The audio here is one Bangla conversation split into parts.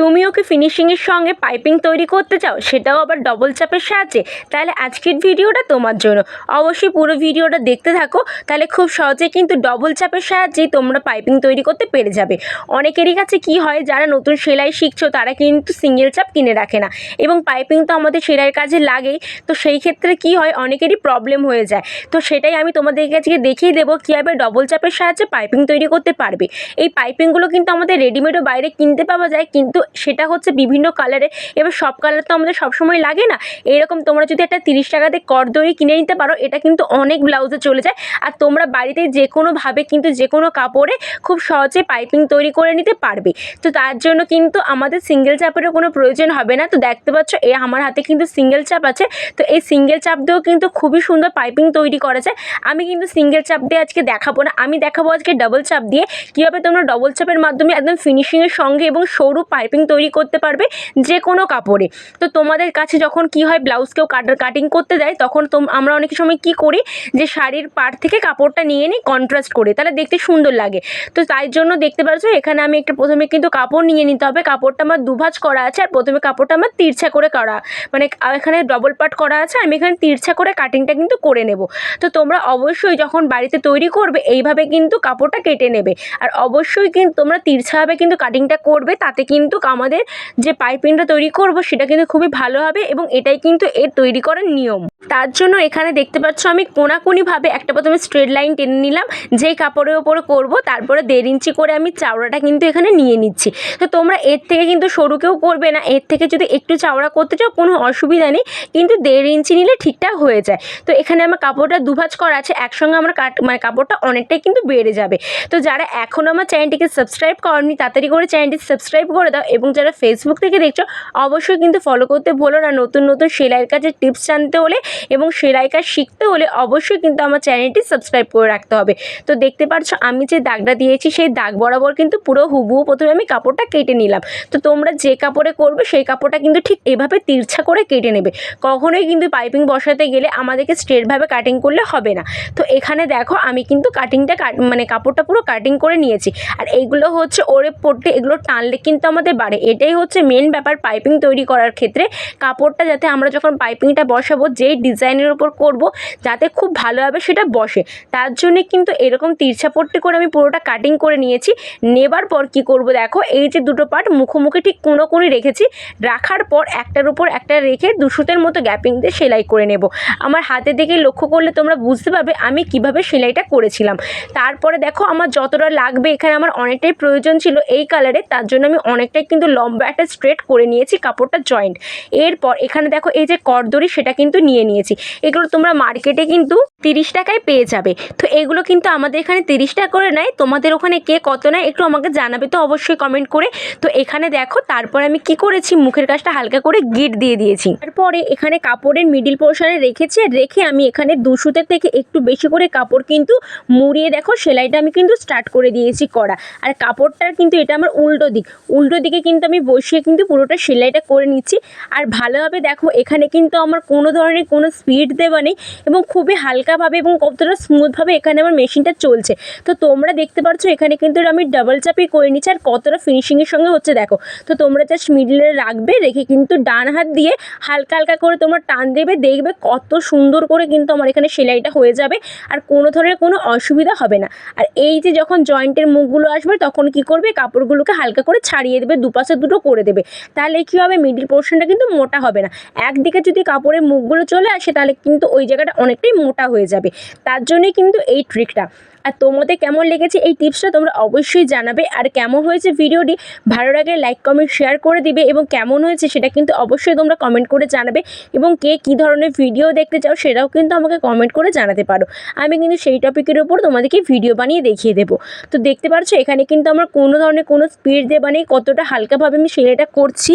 তুমিও কি ফিনিশিংয়ের সঙ্গে পাইপিং তৈরি করতে চাও? সেটাও আবার ডবল চাপের সাহায্যে। তাহলে আজকের ভিডিওটা তোমার জন্য। অবশ্যই পুরো ভিডিওটা দেখতে থাকো, তাহলে খুব সহজে কিন্তু ডবল চাপের সাহায্যেই তোমরা পাইপিং তৈরি করতে পেরে যাবে। অনেকেরই কাছে কি হয়, যারা নতুন সেলাই শিখছো, তারা কিন্তু সিঙ্গেল চাপ কিনে রাখে না। এবং পাইপিং তো আমাদের সেলাইয়ের কাজে লাগেই। তো সেই ক্ষেত্রে কি হয়, অনেকেরই প্রবলেম হয়ে যায়। তো সেটাই আমি তোমাদের কাছে দেখিয়ে দেবো, কীভাবে ডবল চাপের সাহায্যে পাইপিং তৈরি করতে পারবে। এই পাইপিংগুলো কিন্তু আমাদের রেডিমেডও বাইরে কিনতে পাওয়া যায়, কিন্তু সেটা হচ্ছে বিভিন্ন কালারে এবার সব কালার তো আমাদের সবসময় লাগে না। এরকম তোমরা যদি একটা তিরিশ টাকাতে করদড়ি কিনে নিতে পারো, এটা কিন্তু অনেক ব্লাউজে চলে যায়। আর তোমরা বাড়িতে যে কোনোভাবে কিন্তু যে কোনো কাপড়ে খুব সহজে পাইপিং তৈরি করে নিতে পারবে। তো তার জন্য কিন্তু আমাদের সিঙ্গেল চাপেরও কোনো প্রয়োজন হবে না। তো দেখতে পাচ্ছ, এ আমার হাতে কিন্তু সিঙ্গেল চাপ আছে। তো এই সিঙ্গেল চাপ দিয়েও কিন্তু খুবই সুন্দর পাইপিং তৈরি করা যায়। আমি কিন্তু সিঙ্গেল চাপ দিয়ে আজকে দেখাবো না। আমি দেখাবো আজকে ডাবল চাপ দিয়ে। কীভাবে তোমরা ডবল চাপের মাধ্যমে একদম ফিনিশিংয়ের সঙ্গে এবং সরু পাইপিং তৈরি করতে পারবে যে কোনো কাপড়ে। তো তোমাদের কাছে যখন কি হয় ব্লাউজ কেউ কাটিং করতে দেয়, তখন তোম, আমরা অনেক সময় কি করি যে শাড়ির পাড় থেকে কাপড়টা নিয়ে নিই কন্ট্রাস্ট করে, তাহলে দেখতে সুন্দর লাগে। তো তাই জন্য দেখতে পাচ্ছ এখানে আমি একটা প্রথমে কিন্তু কাপড় নিয়ে নিতে হবে, কাপড়টা আমার দুভাজ করা আছে, আর প্রথমে কাপড়টা আমার তিরছা করে করা মানে এখানে ডবল পার্ট করা আছে, আমি এখানে তিরছা করে কাটিংটা কিন্তু করে নেব। তো তোমরা অবশ্যই যখন বাড়িতে তৈরি করবে, এইভাবে কিন্তু কাপড়টা কেটে নেবে। আর অবশ্যই কিন্তু তোমরা তিরছাভাবে কিন্তু কাটিংটা করবে, তাতে কিন্তু আমাদের যে পাইপিংটা তৈরি করব, সেটা কিন্তু খুবই ভালো হবে এবং এটাই কিন্তু এর তৈরি করার নিয়ম। তার জন্য এখানে দেখতে পাচ্ছ আমি কোনাকুনিভাবে একটা প্রথমে স্ট্রেট লাইন টেনে নিলাম, যেই কাপড়ের ওপরে করব, তারপরে দেড় ইঞ্চি করে আমি চাওড়াটা কিন্তু এখানে নিয়ে নিচ্ছি। তো তোমরা এর থেকে কিন্তু সরুকেও করবে না, এর থেকে যদি একটু চাওড়া করতে চাও কোনো অসুবিধা নেই, কিন্তু দেড় ইঞ্চি নিলে ঠিকঠাক হয়ে যায়। তো এখানে আমার কাপড়টা দুভাজ করা আছে, একসঙ্গে আমার কাট মানে কাপড়টা অনেকটাই কিন্তু বেড়ে যাবে। তো যারা এখনও আমার চ্যানেলটিকে সাবস্ক্রাইব করনি, তাড়াতাড়ি করে চ্যানেলটি সাবস্ক্রাইব করে দাও এবং যারা ফেসবুক থেকে দেখছ, অবশ্যই কিন্তু ফলো করতে ভুলো না। নতুন নতুন সেলাইয়ের কাজের টিপস জানতে হলে এবং সেলাই কাজ শিখতে হলে অবশ্যই কিন্তু আমার চ্যানেলটি সাবস্ক্রাইব করে রাখতে হবে। তো দেখতে পাচ্ছ আমি যে দাগটা দিয়েছি, সেই দাগ বরাবর কিন্তু পুরো হুবহু প্রথমে আমি কাপড়টা কেটে নিলাম। তো তোমরা যে কাপড়ে করবে, সেই কাপড়টা কিন্তু ঠিক এভাবে তিরছা করে কেটে নেবে। কখনোই কিন্তু পাইপিং বসাতে গেলে আমাদেরকে স্ট্রেটভাবে কাটিং করলে হবে না। তো এখানে দেখো আমি কিন্তু কাটিংটা মানে কাপড়টা পুরো কাটিং করে নিয়েছি। আর এইগুলো হচ্ছে ওরে পড়তে, এগুলো টানলে কিন্তু আমাদের বাড়ে। এটাই হচ্ছে মেন ব্যাপার পাইপিং তৈরি করার ক্ষেত্রে। কাপড়টা যাতে আমরা যখন পাইপিংটা বসাবো, যেই ডিজাইনের ওপর করব যাতে খুব ভালোভাবে সেটা বসে। তার জন্যে কিন্তু এরকম তিরছা পট্টি করে আমি পুরোটা কাটিং করে নিয়েছি। নেবার পর কি করব দেখো, এই যে দুটো পার্ট মুখোমুখি ঠিক কোনো কোণে রেখেছি। রাখার পর একটার উপর একটা রেখে দুশোতের মতো গ্যাপিং দিয়ে সেলাই করে নেব। আমার হাতে দেখে লক্ষ্য করলে তোমরা বুঝতে পারবে আমি কীভাবে সেলাইটা করেছিলাম। তারপরে দেখো আমার যতটা লাগবে এখানে আমার অনেকটাই প্রয়োজন ছিল এই কালারে তার জন্য আমি অনেকটাই কিন্তু লম্বা একটা স্ট্রেট করে নিয়েছি কাপড়টা জয়েন্ট এরপর এখানে দেখো এই যে করদড়ি সেটা কিন্তু নিয়ে নিয়েছি। এগুলো তোমরা মার্কেটে কিন্তু তিরিশ টাকায় পেয়ে যাবে। তো এগুলো কিন্তু আমাদের এখানে তিরিশ টাকা করে নেয়। তোমাদের ওখানে কে কত নেয় একটু আমাকে জানাবে তো অবশ্যই কমেন্ট করে। তো এখানে দেখো, তারপর আমি কি করেছি? মুখের কাজটা হালকা করে গিট দিয়ে দিয়েছি। তারপরে এখানে কাপড়ের মিডিল পোর্শনে রেখেছি আর রেখে আমি এখানে দুশোতে থেকে একটু বেশি করে কাপড় কিন্তু মুড়িয়ে দেখো, সেলাইটা আমি কিন্তু স্টার্ট করে দিয়েছি করা। আর কাপড়টার কিন্তু এটা আমার উল্টো দিক। উল্টো দিকে কিন্তু আমি বসিয়ে কিন্তু পুরোটা সেলাইটা করে নিচ্ছি। আর ভালোভাবে দেখো, এখানে কিন্তু আমার কোনো ধরনের কোনো স্পিড দেওয়া নেই এবং খুবই হালকাভাবে এবং কতটা স্মুথভাবে এখানে আমার মেশিনটা চলছে। তো তোমরা দেখতে পাচ্ছ, এখানে কিন্তু আমি ডাবল চাপই করে নিচ্ছি আর কতটা ফিনিশিংয়ের সঙ্গে হচ্ছে দেখো। তো তোমরা জাস্ট মিডিলে রাখবে, রেখে কিন্তু ডান হাত দিয়ে হালকা হালকা করে তোমরা টান দেবে, দেখবে কত সুন্দর করে কিন্তু আমার এখানে সেলাইটা হয়ে যাবে আর কোনো ধরনের কোনো অসুবিধা হবে না। আর এই যে যখন জয়েন্টের মুখগুলো আসবে, তখন কি করবে? কাপড়গুলোকে হালকা করে ছাড়িয়ে দেবে, দুপাশে দুটো করে দেবে। তাহলে কী হবে? মিডিল পোর্শনটা কিন্তু মোটা হবে না। একদিকে যদি কাপড়ের মুখগুলো চলে আসে তাহলে কিন্তু ওই জায়গাটা অনেকটাই মোটা হয়ে যাবে। তার জন্যই কিন্তু এই ট্রিকটা আর তোমাদের কেমন লেগেছে এই টিপসটা তোমরা অবশ্যই জানাবে। আর কেমন হয়েছে ভিডিওটি ভালো লাগলে লাইক কমেন্ট শেয়ার করে দিবে এবং কেমন হয়েছে সেটা কিন্তু অবশ্যই তোমরা কমেন্ট করে জানাবে এবং কে কী ধরনের ভিডিও দেখতে চাও সেটাও কিন্তু আমাকে কমেন্ট করে জানাতে পারো। আমি কিন্তু সেই টপিকের ওপর তোমাদেরকে ভিডিও বানিয়ে দেখিয়ে দেবো। তো দেখতে পাচ্ছ এখানে কিন্তু আমার কোনো ধরনের কোনো স্পিড দেবা নেই, কতটা হালকাভাবে আমি সেলাইটা করছি।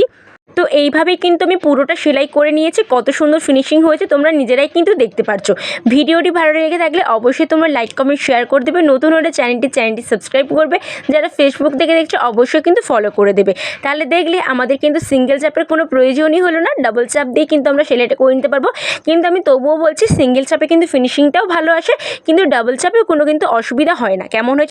তো এইভাবেই কিন্তু আমি পুরোটা সেলাই করে নিয়েছি। কত সুন্দর ফিনিশিং হয়েছে, তোমরা নিজেরাই কিন্তু দেখতে পারছ। ভিডিওটি ভালো লেগে থাকলে অবশ্যই তোমরা লাইক কমেন্ট শেয়ার করে দেবে। নতুন হলে চ্যানেলটি চ্যানেলটি সাবস্ক্রাইব করবে। যারা ফেসবুক থেকে দেখছ, অবশ্যই কিন্তু ফলো করে দেবে। তাহলে দেখলে আমাদের কিন্তু সিঙ্গেল চাপের কোনো প্রয়োজনই হলো না। ডাবল চাপ দিয়ে কিন্তু আমরা সেলাইটা করে নিতে পারব। কিন্তু আমি তবুও বলছি সিঙ্গেল চাপে কিন্তু ফিনিশিংটাও ভালো আসে। কিন্তু ডাবল চাপেও কোনো কিন্তু অসুবিধা হয় না। কেমন হয়েছে